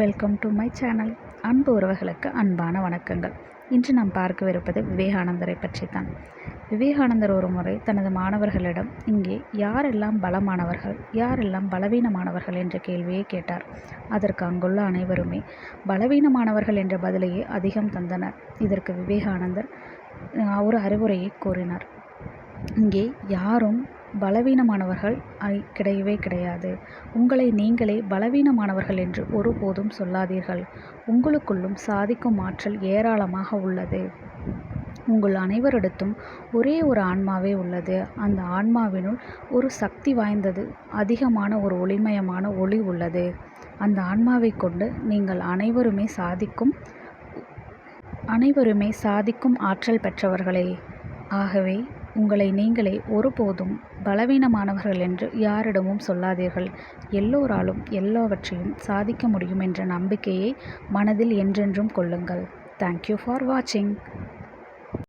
Welcome to my channel. அன்பு உறவுகளுக்கு அன்பான வணக்கங்கள். இன்று நாம் பார்க்கவிருப்பது விவேகானந்தரை பற்றி தான் விவேகானந்தர் ஒரு முறை தனது மாணவர்களிடம் இங்கே யாரெல்லாம் பலமானவர்கள் யாரெல்லாம் பலவீனமானவர்கள்? என்ற கேள்வியை கேட்டார். அதற்கு அங்குள்ள அனைவருமே பலவீனமானவர்கள் என்ற பதிலையே அதிகம் தந்தனர். இதற்கு விவேகானந்தர் ஒரு அறிவுரையை கூறினார். இங்கே யாரும் பலவீனமானவர்கள் கிடையவே கிடையாது. உங்களை நீங்களே பலவீனமானவர்கள் என்று ஒருபோதும் சொல்லாதீர்கள். உங்களுக்குள்ளும் சாதிக்கும் ஆற்றல் ஏராளமாக உள்ளது. உங்கள் அனைவரிடத்தும் ஒரே ஒரு ஆன்மாவே உள்ளது. அந்த ஆன்மாவினுள் ஒரு சக்தி வாய்ந்தது அதிகமான ஒரு ஒளிமயமான ஒளி உள்ளது. அந்த ஆன்மாவை கொண்டு நீங்கள் அனைவருமே சாதிக்கும் அனைவருமே சாதிக்கும் ஆற்றல் பெற்றவர்களே. ஆகவே உங்களை நீங்களே ஒருபோதும் பலவீனமானவர்கள் என்று யாரிடமும் சொல்லாதீர்கள். எல்லோராலும் எல்லாவற்றையும் சாதிக்க முடியும் என்ற நம்பிக்கையை மனதில் என்றென்றும் கொள்ளுங்கள். தேங்க்யூ ஃபார் வாட்சிங்